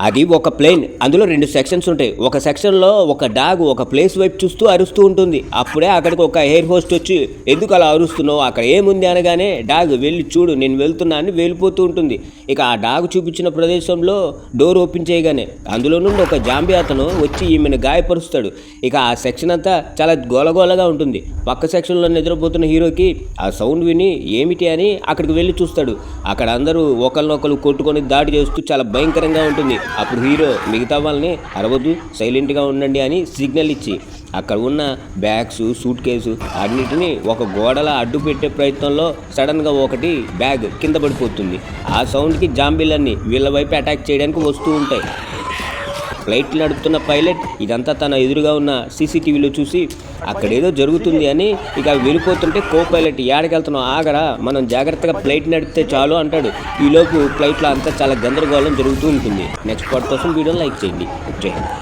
అది ఒక ప్లేన్. అందులో రెండు సెక్షన్స్ ఉంటాయి. ఒక సెక్షన్లో ఒక డాగ్ ఒక ప్లేస్ వైపు చూస్తూ అరుస్తూ ఉంటుంది. అప్పుడే అక్కడికి ఒక ఎయిర్ హోస్ట్ వచ్చి ఎందుకు అలా అరుస్తున్నావు? అక్కడ ఏముంది? అనగానే డాగ్ వెళ్ళి చూడు. నేను వెళ్తున్నా అని వెళ్ళిపోతూ ఉంటుంది. ఇక ఆ డాగ్ చూపించిన ప్రదేశంలో డోర్ ఓపెన్ చేయగానే అందులో నుండి ఒక జాంబీ అతను వచ్చి ఈమెను గాయపరుస్తాడు. ఇక ఆ సెక్షన్ అంతా చాలా గోలగోలగా ఉంటుంది. పక్క సెక్షన్లో నిద్రపోతున్న హీరోకి ఆ సౌండ్ విని ఏమిటి? అని అక్కడికి వెళ్ళి చూస్తాడు. అక్కడ అందరూ ఒకరినొకరు కొట్టుకొని దాడి చేస్తూ చాలా భయంకరంగా ఉంటుంది. అప్పుడు హీరో మిగతా వాళ్ళని అరవద్దు సైలెంట్గా ఉండండి అని సిగ్నల్ ఇచ్చి అక్కడ ఉన్న బ్యాగ్స్ సూట్ కేసు అన్నిటిని ఒక గోడల అడ్డు పెట్టే ప్రయత్నంలో సడన్గా ఒకటి బ్యాగ్ కింద పడిపోతుంది. ఆ సౌండ్కి జాంబీలన్నీ వీళ్ళ వైపు అటాక్ చేయడానికి వస్తూ ఉంటాయి. ఫ్లైట్ నడుపుతున్న పైలట్ ఇదంతా తన ఎదురుగా ఉన్న సీసీటీవీలో చూసి అక్కడేదో జరుగుతుంది అని ఇక వెళ్ళిపోతుంటే కో పైలట్ ఏడకెళ్తున్నాం ఆగరా? మనం జాగ్రత్తగా ఫ్లైట్ నడిపితే చాలు అంటాడు. ఈలోపు ఫ్లైట్లో అంతా చాలా గందరగోళం జరుగుతూ ఉంటుంది. నెక్స్ట్ పార్ట్ కోసం వీడియో లైక్ చేయండి. జై హింద్.